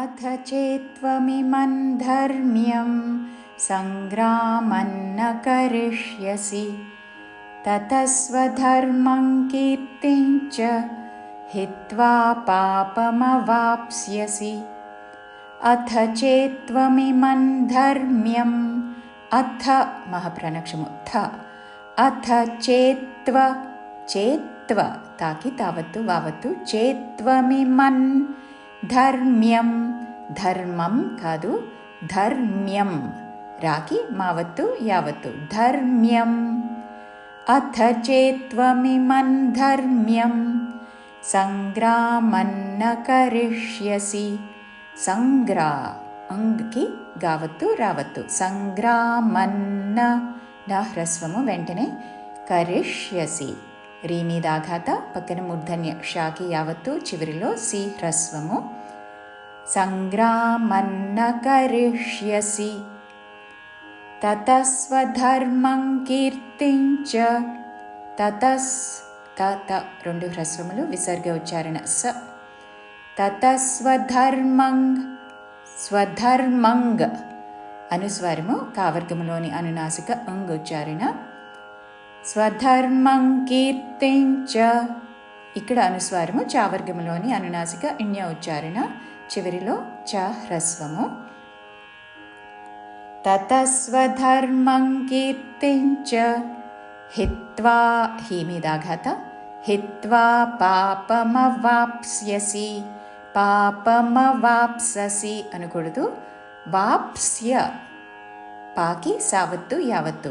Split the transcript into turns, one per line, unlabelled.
अथ चेत्त्वमिमं धर्म्यं सङ्ग्रामन्न करिष्यसि ततस्वधर्मं च हित्वा पापमवाप्स्यसि अथ चेत्त्वमिमं धर्म्यम् अथ महप्रनक्षमुत्थ अथ चेत्त्व चेत्त्व ताकि तावत् चेत्त्वमिमन् धर्म्यं धर्मं खादु धर्म्यं मावत्तु यावत् धर्म्यम् अथ चे त्वमिमं धर्म्यं सङ्ग्रामन्न करिष्यसि सङ्ग्रा अङ्कि गावत्तु रावत्तु सङ्ग्रामन्न वेण्टने करिष्यसि రీ దాఘాత పక్కన మూర్ధన్య షాకి యావత్తు చివరిలో సి హ్రస్వము సంగ్రామన్న కరిష్యసి తతస్వధర్మం కీర్తించ తతస్ తత రెండు హ్రస్వములు విసర్గ ఉచ్చారణ స తతస్వధర్మంగ్ స్వధర్మంగ్ అనుస్వారము కావర్గములోని అనునాసిక అంగ్ ఉచ్చారణ స్వధర్మం కీర్తించ ఇక్కడ అనుస్వారము చావర్గములోని అనునాసిక ఇణ్య ఉచ్చారణ చివరిలో చ హ్రస్వము తతస్వధర్మం కీర్తించ హిత్వా హీమిదాఘాత హిత్వా పాపమవాప్స్యసి పాపమవాప్ససి అనకూడదు వాప్స్య పాకి సావత్తు యావత్తు